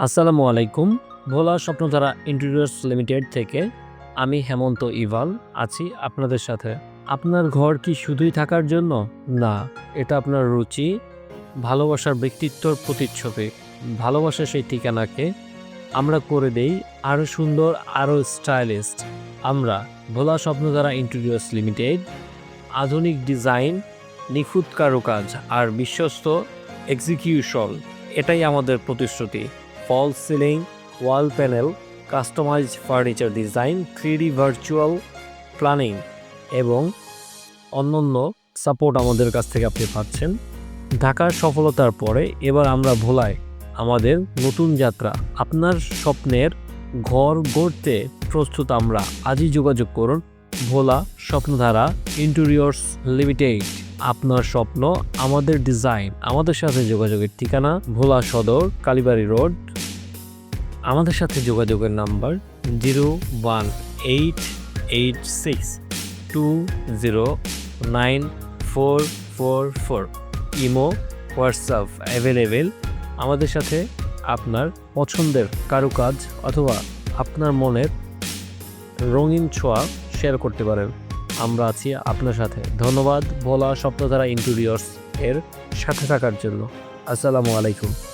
আসসালামু আলাইকুম, ভোলা Swapnodhara interiors limited থেকে আমি হেমন্ত ইভাল আছি আপনাদের সাথে। আপনার ঘর কি শুধুই থাকার জন্য? না, এটা আপনার রুচি, ভালোবাসার ব্যক্তিত্বর প্রতিচ্ছবি, ভালোবাসা সেই ঠিকানাকে আমরা করে দেই আরও সুন্দর, আরও স্টাইলিস্ট। আমরা, ভোলা স্বপ্নধারা ইন্টেরিয়র্স লিমিটেড, আধুনিক ডিজাইন, নিখুঁত কারুকাজ আর বিশ্বস্ত এক্সিকিউশন, এটাই আমাদের প্রতিশ্রুতি। False ceiling, wall panel customize furniture design three virtual planning এবং অন্যান্য সাপোর্ট আমাদের কাছ থেকে আপনি পাচ্ছেন। ঢাকার সফলতার পরে এবার আমরা ভোলায় আমাদের নতুন যাত্রা। আপনার স্বপ্নের ঘর গড়তে প্রস্তুত আমরা। আজই যোগাযোগ করুন ভোলা স্বপ্নধারা ইন্টেরিয়র্স লিমিটেড। আপনার স্বপ্ন, আমাদের ডিজাইন আমাদের সাথে যোগাযোগের ঠিকানা ভোলা সদর, কালীবাড়ি রোড। আমাদের সাথে যোগাযোগের number zero one eight eight six two zero nine four four four. Imo, WhatsApp available. আমাদের সাথে আপনার পছন্দের কারুকাজ অথবা আপনার মনের রঙিন ছোঁয়া শেয়ার করতে পারেন। আমরা আছি আপনার সাথে। ধন্যবাদ ভোলা স্বপ্নধারা ইন্টুরিয়র্স এর সাথে থাকার জন্য। আসসালামু আলাইকুম।